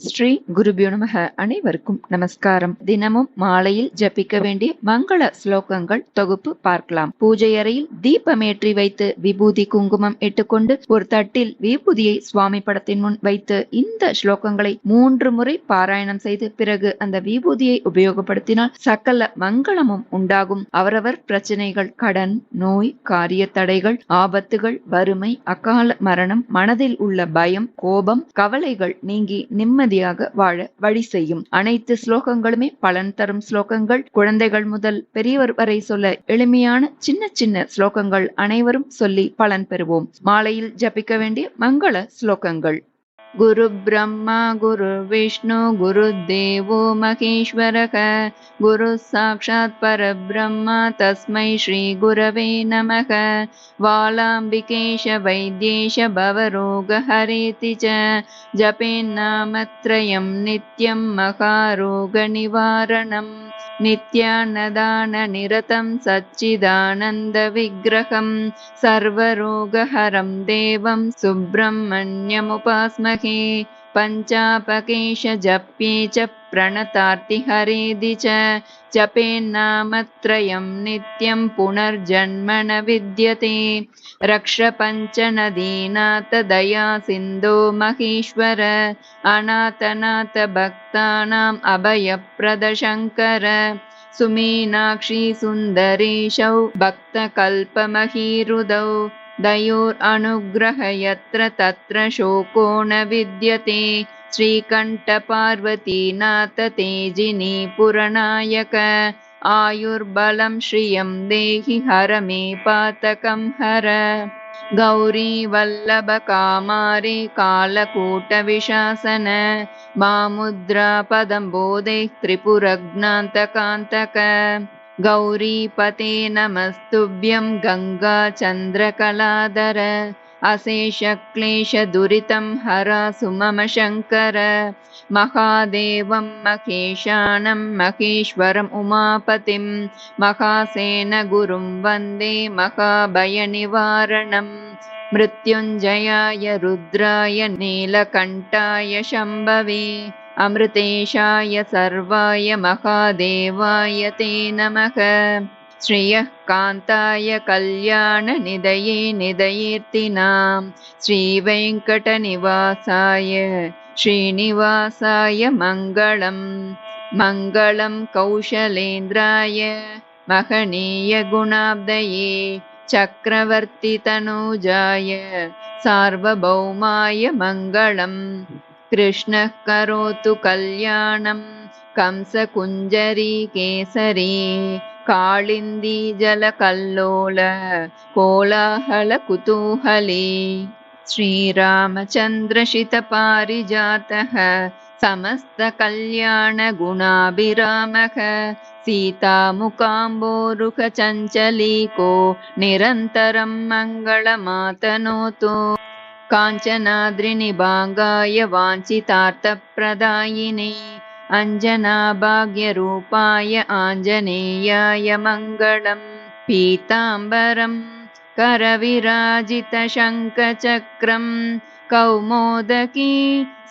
ஸ்ரீ குருபியோ நமக அனைவருக்கும் நமஸ்காரம். தினமும் மாலையில் ஜபிக்க வேண்டிய மங்கள ஸ்லோகங்கள் தொகுப்பு பார்க்கலாம். பூஜை அறையில் தீபமேற்றி வைத்து விபூதி குங்குமம் இட்டுக்கொண்டு ஒரு தட்டில் விபூதியை சுவாமி படத்தின் முன் வைத்து இந்த ஸ்லோகங்களை மூன்று முறை பாராயணம் செய்து பிறகு அந்த விபூதியை உபயோகப்படுத்தினால் சகல மங்களமும் உண்டாகும். அவரவர் பிரச்சனைகள் கடன் நோய் காரிய தடைகள் ஆபத்துகள் வறுமை அகால மரணம் மனதில் உள்ள பயம் கோபம் கவலைகள் நீங்கி நிம்மதியாக வாழ வழி செய்யும். அனைத்து ஸ்லோகங்களுமே பலன் தரும் ஸ்லோகங்கள். குழந்தைகள் முதல் பெரியவர் வரை சொல்ல எளிமையான சின்ன சின்ன ஸ்லோகங்கள் அனைவரும் சொல்லி பலன் பெறுவோம். மாலையில் ஜபிக்க வேண்டிய மங்கள ஸ்லோகங்கள். गुरुब्रह्मा गुरुर्विष्णु गुरुर्देवो महेश्वरः। गुरुः साक्षात् परब्रह्म तस्मै श्रीगुरवे नमः। वालाम्बिकेश वैद्येश भवरोगहरेति च। जपेन्नामत्रयं नित्यं महारोगनिवारणम्। नित्यानदाननिरतं सच्चिदानन्दविग्रहं सर्वरोगहरं देवं सुब्रह्मण्यमुपास्महे पञ्चापकेश जप्ये च प्रणतार्तिहरेदि च जपेन्नामत्रयं नित्यं पुनर्जन्म न विद्यते। रक्षपञ्चनदीनाथ दया सिन्धो महेश्वर अनाथनाथ भक्तानाम् अभयप्रदशङ्कर सुमीनाक्षी सुन्दरेशौ भक्तकल्पमहीरुदौ दयोरनुग्रह यत्र तत्र शोको न विद्यते। श्रीकण्ठपार्वतीनाथ तेजिनी पुरनायक। आयुर्बलं श्रियं देहि हर मे पातकं हर। गौरी वल्लभकामारे कालकूटविशासन। मामुद्रापदं बोधे त्रिपुरज्ञान्तकान्तक गौरीपते नमस्तुभ्यं गङ्गाचन्द्रकलाधर अशेषक्लेशदुरितं हर सुमम शङ्कर। महादेवं महेशानं महेश्वरम् उमापतिं महासेनगुरुं वन्दे महाभयनिवारणम् मृत्युञ्जयाय रुद्राय नीलकण्ठाय शम्भवे अमृतेशाय सर्वाय महादेवाय ते नमः श्रियः कान्ताय कल्याणनिदये निदयेर्तिनां श्रीवेङ्कटनिवासाय श्रीनिवासाय मङ्गलम् मङ्गलं कौशलेन्द्राय महनीयगुणाब्दये चक्रवर्तितनूजाय सार्वभौमाय मङ्गलम् कृष्णः करोतु कल्याणं। कंसकुञ्जरी केसरी काळिन्दी जलकल्लोल कोलाहलकुतूहली श्रीरामचन्द्रशितपारिजातः समस्तकल्याणगुणाभिरामः सीतामुकाम्बोरुखचञ्चलीको निरन्तरं मङ्गलमातनोतु काञ्चनाद्रिनिभागाय वाञ्छितार्थप्रदायिने अञ्जनाभाग्यरूपाय आञ्जनेयाय मङ्गलम् पीताम्बरम् करविराजितशङ्खचक्रम् कौमोदकी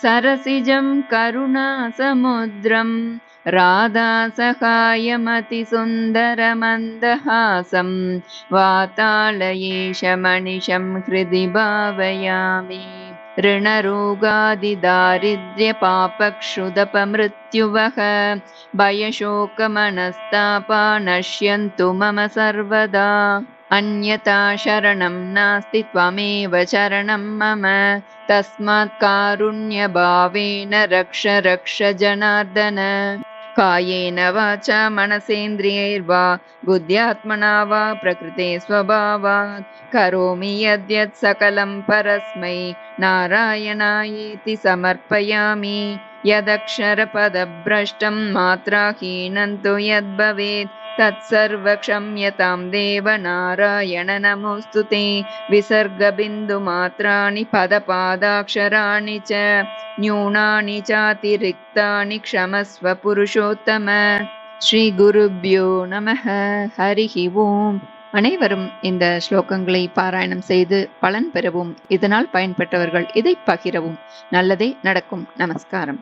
सरसिजं करुणासमुद्रम् राधासहायमतिसुन्दरमन्दहासं वातालयेशमनिशं हृदि भावयामि। ऋणरोगादिदारिद्र्यपापक्षुदपमृत्युवः भयशोकमनस्तापा नश्यन्तु मम सर्वदा। अन्यथा शरणं नास्ति त्वमेव शरणं मम। तस्मात् कारुण्यभावेन रक्ष रक्ष जनार्दन कायेन वाचा मनसेन्द्रियैर्वा बुद्ध्यात्मना वा प्रकृते स्वभावात्। करोमि यद्यत् सकलं परस्मै नारायणायेति समर्पयामि। यदक्षरपदभ्रष्टं मात्राहीनं तु यद्भवेत् तत्सर्वक्षम्यतां देव नारायण नमोऽस्तु ते विसर्गबिन्दुमात्राणि पदपादाक्षराणि च न्यूनानि चातिरिक्तानि क्षमस्व पुरुषोत्तम श्रीगुरुभ्यो नमः हरिः ओम् அனைவரும் இந்த ஸ்லோகங்களை பாராயணம் செய்து பலன் பெறவும் இதனால் பயன்பெற்றவர்கள் இதை பகிரவும் நல்லதே நடக்கும் நமஸ்காரம்